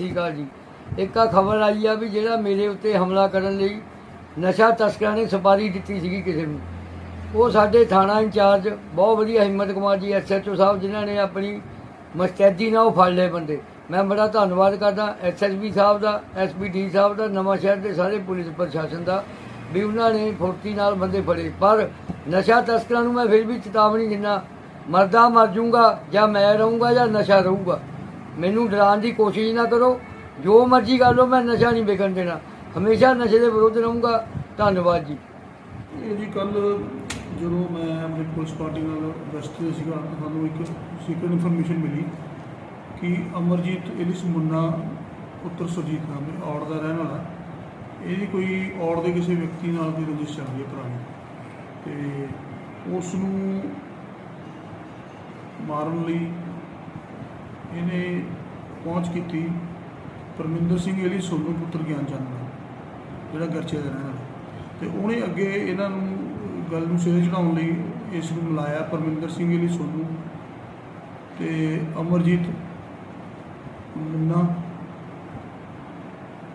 ਸ੍ਰੀ ਅਕਾਲ ਜੀ। ਇੱਕ ਆ ਖਬਰ ਆਈ ਆ ਵੀ ਜਿਹੜਾ ਮੇਰੇ ਉੱਤੇ ਹਮਲਾ ਕਰਨ ਲਈ ਨਸ਼ਾ ਤਸਕਰਾਂ ਨੇ ਸਪਾਰੀ ਦਿੱਤੀ ਸੀਗੀ ਕਿਸੇ ਨੂੰ। ਉਹ ਸਾਡੇ ਥਾਣਾ ਇੰਚਾਰਜ ਬਹੁਤ ਵਧੀਆ ਹਿੰਮਤ ਕੁਮਾਰ ਜੀ ਐਸਐਚਓ ਸਾਹਿਬ, ਜਿਨ੍ਹਾਂ ਨੇ ਆਪਣੀ ਮਸਤੈਦੀ ਨਾਲ ਉਹ ਫੜ ਲਏ ਬੰਦੇ। ਮੈਂ ਬੜਾ ਧੰਨਵਾਦ ਕਰਦਾ ਐਸਐਸਪੀ ਸਾਹਿਬ ਦਾ ਐਸਪੀਡੀ ਸਾਹਿਬ ਦਾ, ਨਵਾਂ ਸ਼ਹਿਰ ਦੇ ਸਾਰੇ ਪੁਲਿਸ ਪ੍ਰਸ਼ਾਸਨ ਦਾ ਵੀ ਉਹਨਾਂ ਨੇ ਫੁਰਤੀ ਨਾਲ ਬੰਦੇ ਫੜੇ। ਪਰ ਨਸ਼ਾ ਤਸਕਰਾਂ ਨੂੰ ਮੈਂ ਫਿਰ ਵੀ ਚੇਤਾਵਨੀ ਦਿੰਦਾ, ਮਰਦਾ ਮਰ ਜਾਊਂਗਾ ਜਾਂ ਮੈਂ ਰਹੂੰਗਾ ਜਾਂ ਨਸ਼ਾ ਰਹੂਗਾ। ਮੈਨੂੰ ਡਰਾਉਣ ਦੀ ਕੋਸ਼ਿਸ਼ ਨਾ ਕਰੋ। ਜੋ ਮਰਜ਼ੀ ਕਰ ਲਓ, ਮੈਂ ਨਸ਼ਾ ਨਹੀਂ ਵਿਕਣ ਦੇਣਾ। ਹਮੇਸ਼ਾ ਨਸ਼ੇ ਦੇ ਵਿਰੁੱਧ ਰਹੂੰਗਾ। ਧੰਨਵਾਦ ਜੀ। ਇਹ ਜੀ ਕੱਲ ਜਦੋਂ ਮੈਂ ਆਪਣੀ ਪੁਲਿਸ ਪਾਰਟੀ ਨਾਲ ਗਸ਼ਤ ਤੇ ਸੀਗਾ ਸਾਨੂੰ ਇੱਕ ਸੀਕ੍ਰੇਟ ਇਨਫੋਰਮੇਸ਼ਨ ਮਿਲੀ ਕਿ ਅਮਰਜੀਤ ਇਲਿਸ ਮੁੰਨਾ ਪੁੱਤਰ ਸੁਰਜੀਤ ਨਾਮ ਦੇ ਔੜ ਦਾ ਰਹਿਣ ਵਾਲਾ। ਇਹਦੀ ਕੋਈ ਔੜ ਦੇ ਕਿਸੇ ਵਿਅਕਤੀ ਨਾਲ ਕੋਈ ਰੰਜਿਸ਼ ਚੱਲ ਰਹੀ ਹੈ ਪੁਰਾਣੀ ਤੇ ਉਸ ਨੂੰ ਮਾਰਨ ਲਈ ਇਹਨੇ ਪਹੁੰਚ ਕੀਤੀ ਪਰਮਿੰਦਰ ਸਿੰਘ ਇਹਲੀ ਸੋਨੂ ਪੁੱਤਰ ਗਿਆਨ ਚੰਦ ਨਾਲ, ਜਿਹੜਾ ਗਰਚੇ ਦਾ ਰਹਿਣ ਵਾਲਾ। ਤੇ ਉਹਨੇ ਅੱਗੇ ਇਹਨਾਂ ਨੂੰ ਗੱਲ ਨੂੰ ਸਿਰੇ ਚੜਾਉਣ ਲਈ ਇਸ ਨੂੰ ਮਿਲਾਇਆ ਪਰਮਿੰਦਰ ਸਿੰਘ ਇਹਲੀ ਸੋਨੂ। ਤੇ ਅਮਰਜੀਤ ਮੁੰਨਾ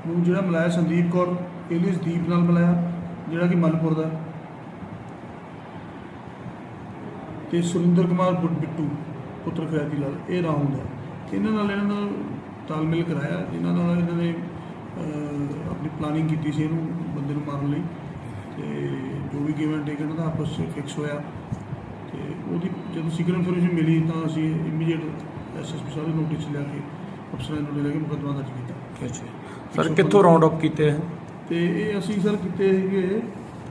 ਨੂੰ ਜਿਹੜਾ ਮਿਲਾਇਆ ਸੰਦੀਪ ਕੌਰ ਏਲੀਸ ਦੀਪ ਨਾਲ ਮਿਲਾਇਆ, ਜਿਹੜਾ ਕਿ ਮਲਪੁਰ ਦਾ। ਹੈ। ਤੇ ਸੁਰਿੰਦਰ ਕੁਮਾਰ ਬਿੱਟੂ ਪੁੱਤਰ ਖੈਦੀ ਲਾਲ, ਇਹ ਰਾਉਂਡ ਹੈ ਇਹਨਾਂ ਨਾਲ ਇਹਨਾਂ ਨਾਲ ਤਾਲਮੇਲ ਕਰਾਇਆ ਇਹਨਾਂ ਨਾਲ ਇਹਨਾਂ ਨੇ ਆਪਣੀ ਪਲਾਨਿੰਗ ਕੀਤੀ ਸੀ ਇਹਨੂੰ ਬੰਦੇ ਨੂੰ ਮਾਰਨ ਲਈ। ਤੇ ਜੋ ਵੀ ਗਿਵਨ ਇਹਨਾਂ ਦਾ ਆਪਸ ਵਿੱਚ ਫਿਕਸ ਹੋਇਆ। ਤੇ ਉਹਦੀ ਜਦੋਂ ਸੀਕ੍ਰੇਟ ਇਨਫੋਰਮੇਸ਼ਨ ਮਿਲੀ ਤਾਂ ਅਸੀਂ ਇਮੀਡੀਏਟ ਐਸਐਸਪੀ ਸਾਹਿਬ ਦੇ ਨੋਟਿਸ ਲਿਆ ਕੇ ਅਫਸਰਾਂ ਨੂੰ ਲੈ ਕੇ ਮੁਕੱਦਮਾ ਦਰਜ ਕੀਤਾ। ਅੱਛਾ ਸਰ ਕਿੱਥੋਂ ਰਾਉਂਡ ਅਪ ਕੀਤੇ ਹੈ ਤੇ ਇਹ ਅਸੀਂ ਸਰ ਕੀਤੇ ਸੀਗੇ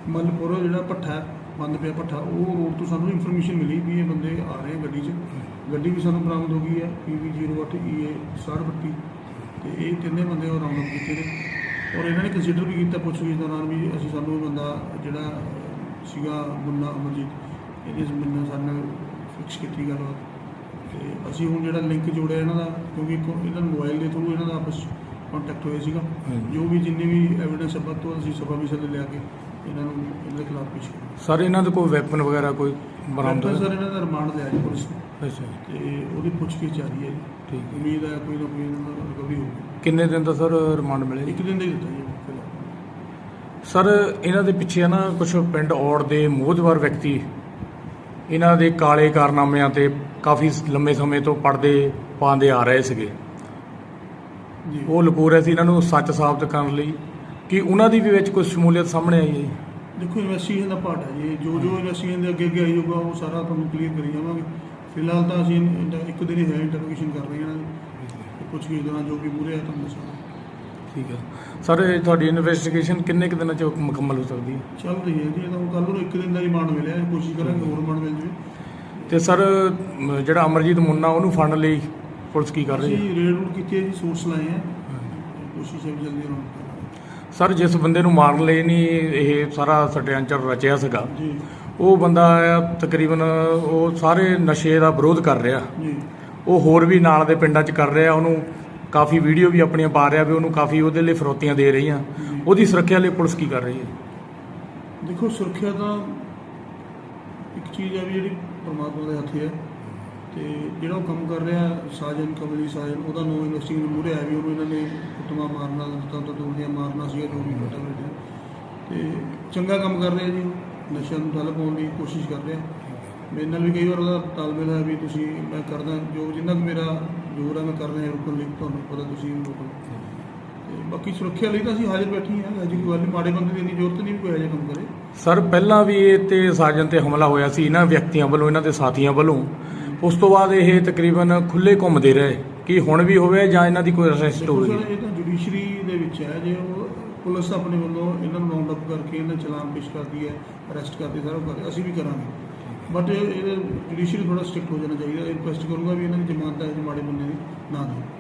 ਮਲਪੁਰ ਜਿਹੜਾ ਹੈ, ਬੰਦ ਪਿਆ ਭੱਠਾ ਉਹ ਰੋਡ ਤੋਂ ਸਾਨੂੰ ਇਨਫੋਰਮੇਸ਼ਨ ਮਿਲੀ ਵੀ ਇਹ ਬੰਦੇ ਆ ਰਹੇ ਗੱਡੀ 'ਚ। ਗੱਡੀ ਵੀ ਸਾਨੂੰ ਬਰਾਮਦ ਹੋ ਗਈ ਹੈ PV08 EA 6032 ਤੇ ਇਹ ਤਿੰਨੇ ਬੰਦੇ ਉਹ ਰਾਉਂਡ ਅਪ ਕੀਤੇ ਨੇ। ਔਰ ਇਹਨਾਂ ਨੇ ਕੰਸੀਡਰ ਵੀ ਕੀਤਾ ਪੁੱਛਗਿੱਛ ਦੌਰਾਨ ਵੀ ਅਸੀਂ ਸਾਨੂੰ ਬੰਦਾ ਜਿਹੜਾ ਸੀਗਾ ਮੁੰਨਾ ਅਮਰਜੀਤ ਇਹਦੇ ਜ਼ਮੀਨਾਂ ਸਾਡੇ ਨਾਲ ਫਿਕਸ ਕੀਤੀ ਗੱਲਬਾਤ। ਤੇ ਅਸੀਂ ਹੁਣ ਜਿਹੜਾ ਲਿੰਕ ਜੋੜਿਆ ਇਹਨਾਂ ਦਾ ਕਿਉਂਕਿ ਇੱਕ ਇਹਨਾਂ ਨੂੰ ਮੋਬਾਈਲ ਦੇ ਥਰੂ ਇਹਨਾਂ ਦਾ ਆਪਸ ਕੰਟੈਕਟ ਹੋਇਆ ਸੀਗਾ। ਜੋ ਵੀ ਜਿੰਨੇ ਵੀ ਐਵੀਡੈਂਸ ਸਬਤ ਤੋਂ ਅਸੀਂ ਸਭਾ ਵਿਸ਼ਾ ਦੇ ਲਿਆ ਕੇ ਇਹਨਾਂ ਨੂੰ ਇਹਨਾਂ ਦੇ ਖਿਲਾਫ ਪੇਸ਼ ਕੀਤਾ। ਸਰ ਇਹਨਾਂ ਦੇ ਕੋਈ ਵੈਪਨ ਵਗੈਰਾ ਕੋਈ ਬਰਾਮਦ ਡਾਕਟਰ ਸਰ ਹੋਇਆ? ਇਹਨਾਂ ਦਾ ਰਿਮਾਂਡ ਲਿਆ ਜੀ ਪੁਲਿਸ ਨੇ। ਅੱਛਾ ਤੇ ਉਹਦੀ ਪੁੱਛਗਿੱਛ ਜਾਰੀ ਹੈ ਜੀ। ਠੀਕ ਹੈ। ਉਮੀਦ ਹੈ ਕੋਈ ਨਾ ਕੋਈ ਇਹਨਾਂ ਦਾ ਰਿਕਵਰੀ ਹੋਊਗੀ। ਕਿੰਨੇ ਦਿਨ ਦਾ ਸਰ ਰਿਮਾਂਡ ਮਿਲੇ ਜੀ? ਇੱਕ ਦਿਨ ਦਾ ਹੀ ਦਿੱਤਾ ਜੀ ਫਿਲਹਾਲ। ਸਰ ਇਹਨਾਂ ਦੇ ਪਿੱਛੇ ਨਾ ਕੁਝ ਪਿੰਡ ਔੜ ਦੇ ਮੋਹਜਵਰ ਵਿਅਕਤੀ ਇਹਨਾਂ ਦੇ ਕਾਲੇ ਕਾਰਨਾਮਿਆਂ ਤੇ ਕਾਫੀ ਲੰਮੇ ਸਮੇਂ ਤੋਂ ਪਰਦੇ ਪਾਉਂਦੇ ਆ ਰਹੇ ਸੀਗੇ। ਜੀ। ਉਹ ਲੁਕੋ ਰਹੇ ਸੀ ਇਹਨਾਂ ਨੂੰ ਸੱਚ ਸਾਬਤ ਕਰਨ ਲਈ। ਕਿ ਉਹਨਾਂ ਦੀ ਵੀ ਵਿੱਚ ਕੋਈ ਸ਼ਮੂਲੀਅਤ ਸਾਹਮਣੇ ਆਈ ਹੈ ਜੀ? ਦੇਖੋ ਇਨਵੈਸਟੀਗੇਸ਼ਨ ਦਾ ਪਾਰਟ ਹੈ ਜੀ। ਜੋ ਜੋ ਇਨਵੈਸਟੀਗੇਸ਼ਨ ਦੇ ਅੱਗੇ ਅੱਗੇ ਆਈ ਹੋਊਗਾ ਉਹ ਸਾਰਾ ਤੁਹਾਨੂੰ ਕਲੀਅਰ ਕਰੀ ਜਾਵਾਂਗੇ। ਫਿਲਹਾਲ ਤਾਂ ਅਸੀਂ ਇੰਟਰ- ਇੱਕ ਦਿਨ ਹੀ ਹੈ ਇੰਟਰੋਗੇਸ਼ਨ ਕਰ ਰਹੇ ਹਾਂ ਪੁੱਛ ਗਿੱਛ ਦੌਰਾਨ ਜੋ ਵੀ ਮੂਰੇ ਆ ਤੁਹਾਨੂੰ ਦੱਸਾਂਗੇ। ਠੀਕ ਹੈ। ਸਰ ਇਹ ਤੁਹਾਡੀ ਇਨਵੈਸਟੀਗੇਸ਼ਨ ਕਿੰਨੇ ਕੁ ਦਿਨਾਂ ਚ ਮੁਕੰਮਲ ਹੋ ਸਕਦੀ ਹੈ? ਚੱਲ ਰਹੀ ਹੈ ਜੀ ਇਹ ਤਾਂ ਕੱਲ ਨੂੰ ਇੱਕ ਦਿਨ ਦਾ ਰਿਮਾਂਡ ਮਿਲਿਆ ਕੋਸ਼ਿਸ਼ ਕਰਾਂਗੇ ਹੋਰ ਰਿਮਾਂਡ ਮਿਲ ਜਾਵੇ। ਤੇ ਸਰ ਜਿਹੜਾ ਅਮਰਜੀਤ ਮੁੰਨਾ ਉਹਨੂੰ ਫੜਨ ਲਈ ਪੁਲਿਸ ਕੀ ਕਰ ਰਹੀ ਹੈ? ਅਸੀਂ ਰੇਡ ਰੂਡ ਕੀਤੀ ਹੈ ਜੀ ਸੋਰਸ ਲਾਏ ਹੈ। ਕੋਸ਼ਿਸ਼ ਹੈ ਵੀ ਜਲਦੀ ਕਰਾਂਗੇ। ਸਰ ਜਿਸ ਬੰਦੇ ਨੂੰ ਮਾਰਨ ਲਈ ਨਹੀਂ ਇਹ ਸਾਰਾ ਸਟਿਆਂਚਰ ਰਚਿਆ ਸੀਗਾ ਜੀ। ਉਹ ਬੰਦਾ ਤਕਰੀਬਨ ਉਹ ਸਾਰੇ ਨਸ਼ੇ ਦਾ ਵਿਰੋਧ ਕਰ ਰਿਹਾ। ਜੀ। ਉਹ ਹੋਰ ਵੀ ਨਾਲ ਦੇ ਪਿੰਡਾਂ 'ਚ ਕਰ ਰਿਹਾ ਉਹਨੂੰ ਕਾਫੀ ਵੀਡੀਓ ਵੀ ਆਪਣੀਆਂ ਪਾ ਰਿਹਾ ਵੀ ਉਹਨੂੰ ਕਾਫੀ ਉਹਦੇ ਲਈ ਫਰੋਤੀਆਂ ਦੇ ਰਹੀਆਂ। ਉਹਦੀ ਸੁਰੱਖਿਆ ਲਈ ਪੁਲਿਸ ਕੀ ਕਰ ਰਹੀ ਹੈ? ਦੇਖੋ ਸੁਰੱਖਿਆ ਤਾਂ ਇੱਕ ਚੀਜ਼ ਹੈ ਵੀ ਜਿਹੜੀ ਪਰਮਾਤਮਾ ਦੇ ਹੱਥ ਹੈ। ਤੇ ਜਿਹੜਾ ਉਹ ਕੰਮ ਕਰ ਰਿਹਾ ਸਾਜਨ ਕਮਲੀ ਸਾਜਨ, ਉਹਦਾ ਨੋ ਇਨਵੈਸਟਿੰਗ ਮੂਰੇ ਆਇਆ ਵੀ ਉਹਨੂੰ ਇਹਨਾਂ ਨੇ ਕੁੱਟਮਾ ਮਾਰਨਾ ਤਾਂ ਤੋਂ ਤੋੜੀਆਂ ਮਾਰਨਾ ਸੀਗਾ ਜੋ ਵੀ ਪਤਾ ਲੱਗਿਆ ਤੇ ਚੰਗਾ ਕੰਮ ਕਰ ਰਿਹਾ ਜੀ, ਨਸ਼ਿਆਂ ਨੂੰ ਠੱਲ ਪਾਉਣ ਦੀ ਕੋਸ਼ਿਸ਼ ਕਰ ਰਿਹਾ। ਮੇਰੇ ਨਾਲ ਵੀ ਕਈ ਵਾਰ ਉਹਦਾ ਤਾਲਮੇਲ ਹੈ ਵੀ ਤੁਸੀਂ, ਮੈਂ ਕਰਦਾ, ਜੋ ਜਿੰਨਾ ਕੁ ਮੇਰਾ ਜ਼ੋਰ ਹੈ, ਮੈਂ ਕਰ ਰਿਹਾ, ਰੁਕਣ ਲਈ ਤੁਹਾਨੂੰ ਪਤਾ ਤੁਸੀਂ ਵੀ ਰੋਕੋ। ਤੇ ਬਾਕੀ ਸੁਰੱਖਿਆ ਲਈ ਤਾਂ ਅਸੀਂ ਹਾਜ਼ਰ ਬੈਠੇ ਹਾਂ ਅਜੇ ਕੋਈ ਗੱਲ ਨਹੀਂ ਮਾੜੇ ਬੰਦੇ ਦੀ ਇੰਨੀ ਜ਼ਰੂਰਤ ਨਹੀਂ ਕੋਈ ਇਹੋ ਜਿਹਾ ਕੰਮ ਕਰੇ। ਸਰ, ਪਹਿਲਾਂ ਵੀ ਇਹ ਤੇ ਸਾਜਨ ਤੇ ਹਮਲਾ ਹੋਇਆ ਸੀ, ਇਹਨਾਂ ਵਿਅਕਤੀਆਂ ਵੱਲੋਂ, ਇਹਨਾਂ ਦੇ ਸਾਥੀਆਂ ਵੱਲੋਂ। ਉਸ ਤੋਂ ਬਾਅਦ ਇਹ ਤਕਰੀਬਨ ਖੁੱਲੇ ਘੁੰਮਦੇ ਰਹੇ, ਕਿ ਹੁਣ ਵੀ ਹੋਵੇ ਜਾਂ ਇਹਨਾਂ ਦੀ ਕੋਈ ਅਰੈਸਟ ਦੇਖੋ ਹੋਵੇ ਸਰ ਇਹ ਤਾਂ ਜੁਡੀਸ਼ਰੀ ਦੇ ਵਿੱਚ ਹੈ, ਜੇ ਉਹ ਪੁਲਿਸ ਆਪਣੇ ਵੱਲੋਂ ਇਹਨਾਂ ਨੂੰ ਰਾਉਂਡ ਅਪ ਕਰਕੇ ਇਹਨਾਂ ਦੇ ਚਲਾਨ ਪੇਸ਼ ਕਰਦੀ ਹੈ, ਅਰੈਸਟ ਕਰਦੀ ਸਾਰਾ ਕੁਝ ਕਰਦੇ ਅਸੀਂ ਵੀ ਕਰਾਂਗੇ। ਬਟ ਇਹ ਜੁਡੀਸ਼ਰੀ ਥੋੜਾ ਸਟ੍ਰਿਕਟ ਹੋ ਜਾਣਾ ਚਾਹੀਦਾ ਰਿਕੁਐਸਟ ਕਰੂੰਗਾ ਵੀ ਇਹਨਾਂ ਦੀ ਜ਼ਮਾਨਤ ਹੈ ਮਾੜੇ ਬੰਦੇ ਦੀ ਨਾ ਦੇ